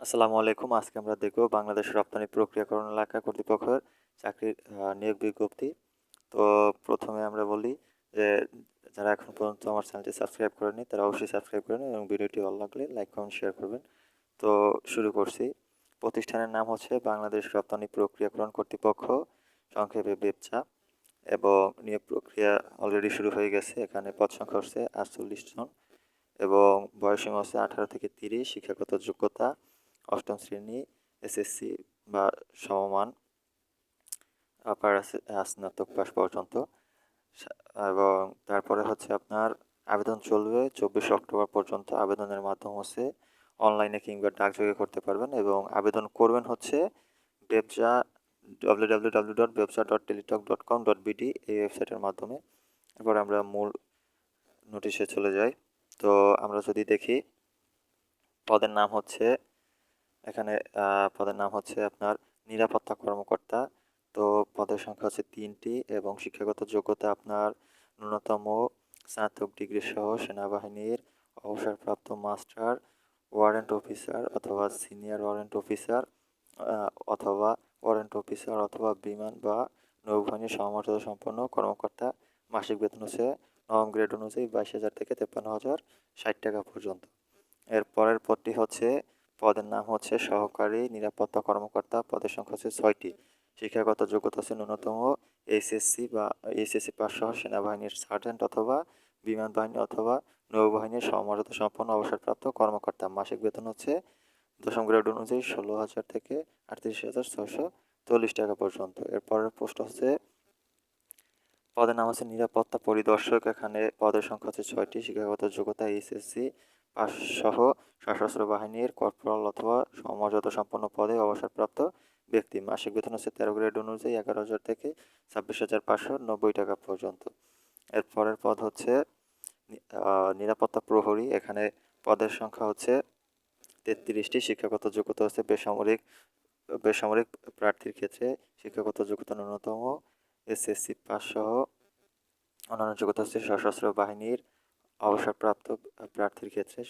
আসসালামু আলাইকুম। আজকে আমরা দেখব বাংলাদেশ রপ্তানি প্রক্রিয়াকরণ এলাকা কর্তৃপক্ষের চাকরির নিয়োগ বিজ্ঞপ্তি। তো প্রথমে আমরা বলি যে যারা এখন পর্যন্ত আমার চ্যানেলটি সাবস্ক্রাইব করেনি তারা অবশ্যই সাবস্ক্রাইব করেন এবং ভিডিওটি ভালো লাগলে লাইক, কমেন্ট, শেয়ার করবেন। তো শুরু করছি। প্রতিষ্ঠানের নাম হচ্ছে বাংলাদেশ রপ্তানি প্রক্রিয়াকরণ কর্তৃপক্ষ, সংক্ষেপে বেবচা এবং নিয়োগ প্রক্রিয়া অলরেডি শুরু হয়ে গেছে। এখানে পদ সংখ্যা হচ্ছে আটচল্লিশ জন এবং বয়সীমা হচ্ছে আঠারো থেকে তিরিশ, শিক্ষাগত যোগ্যতা অষ্টম শ্রেণি এসএসসি বা সমমান আপার স্নাতক পাশ পর্যন্ত। এবং তারপরে হচ্ছে আপনার আবেদন চলবে চব্বিশে অক্টোবর পর্যন্ত। আবেদনের মাধ্যম হচ্ছে অনলাইনে কিংবা ডাকযোগে করতে পারবেন এবং আবেদন করবেন হচ্ছে ব্যবসা ডাব্লিউ ডাব্লিউ ডাব্লিউ ডট ব্যবসা dot Teletalk dot com dot BD এই ওয়েবসাইটের মাধ্যমে। এরপর আমরা মূল নোটিশে চলে যাই। তো আমরা যদি দেখি, পদের নাম হচ্ছে এখানে পদের নাম হচ্ছে আপনার নিরাপত্তা কর্মকর্তা। তো পদের সংখ্যা হচ্ছে তিনটি এবং শিক্ষাগত যোগ্যতা আপনার ন্যূনতম স্নাতক ডিগ্রি সহ সেনাবাহিনীর অবসরপ্রাপ্ত মাস্টার, ওয়ারেন্ট অফিসার অথবা সিনিয়র ওয়ারেন্ট অফিসার অথবা ওয়ারেন্ট অফিসার অথবা বিমান বা নৌবাহিনীর সমমর্যাদা সম্পন্ন কর্মকর্তা। মাসিক বেতন হচ্ছে, নবম গ্রেড অনুযায়ী বাইশ হাজার থেকে তেপ্পান্ন হাজার ষাট টাকা পর্যন্ত। এর পরের পদটি হচ্ছে পদের নাম হচ্ছে সহকারী নিরাপত্তা কর্মকর্তা, পদের সংখ্যা হচ্ছে ছয়টি। শিক্ষাগত যোগ্যতা হচ্ছে ন্যূনতম এইচএসসি বা এইচএসসি পাস সহ সেনাবাহিনীর সার্জেন্ট অথবা বিমান বাহিনী অথবা নৌবাহিনীর সমমর্যাদা সম্পন্ন অবসরপ্রাপ্ত কর্মকর্তা। মাসিক বেতন হচ্ছে দশম গ্রেড অনুযায়ী ষোলো হাজার থেকে আটত্রিশ হাজার ছয়শো চল্লিশ টাকা পর্যন্ত। এরপরের পোস্ট হচ্ছে, পদের নাম হচ্ছে নিরাপত্তা পরিদর্শক। এখানে পদের সংখ্যা হচ্ছে ছয়টি। শিক্ষাগত যোগ্যতা এইচএসসি পাস সহ সশস্ত্র বাহিনীর কর্পোরাল অথবা সমমর্যাদা সম্পন্ন পদে অবসরপ্রাপ্ত ব্যক্তি। মাসিক বেতন হচ্ছে তেরো গ্রেড অনুযায়ী এগারো হাজার থেকে ছাব্বিশ হাজার পাঁচশো নব্বই টাকা পর্যন্ত। এরপরের পদ হচ্ছে নিরাপত্তা প্রহরী। এখানে পদের সংখ্যা হচ্ছে তেত্রিশটি। শিক্ষাগত যোগ্যতা হচ্ছে বেসামরিক বেসামরিক প্রার্থীর ক্ষেত্রে শিক্ষাগত যোগ্যতা ন্যূনতম। এসএসসি পাস সহ অন্যান্য যোগ্যতা হচ্ছে সশস্ত্র বাহিনীর অবসরপ্রাপ্ত প্রার্থীর ক্ষেত্রে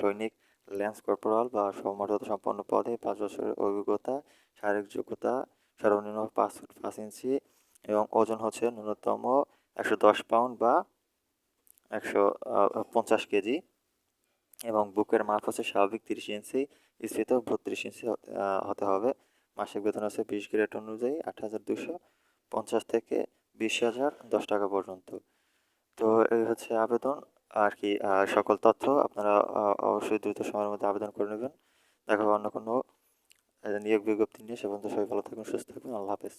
সৈনিক, ল্যান্স কর্পোরাল বা সমমর্যাদা সম্পন্ন পদে পাঁচ বছরের অভিজ্ঞতা, শারীরিক যোগ্যতা, সর্বনিম্ন পাঁচ ফুট পাঁচ ইঞ্চি এবং ওজন হচ্ছে ন্যূনতম একশো দশ পাউন্ড বা একশো পঞ্চাশ কেজি এবং বুকের মাপ হচ্ছে স্বাভাবিক তিরিশ ইঞ্চি, স্ফীত বত্রিশ ইঞ্চি হতে- হতে হবে। মাসিক বেতন হচ্ছে বিশ গ্রেড অনুযায়ী আট হাজার দুশো পঞ্চাশ থেকে বিশ হাজার দশ টাকা পর্যন্ত। তো এই হচ্ছে আবেদন, আর কি সকল তথ্য আপনারা অবশ্যই দ্রুত সময়ের মধ্যে আবেদন করে নেবেন। দেখা অন্য কোনো নিয়োগ বিজ্ঞপ্তি নিয়ে। সে পর্যন্ত সবাই ভালো থাকবেন সুস্থ থাকবেন আল্লাহ হাফেজ।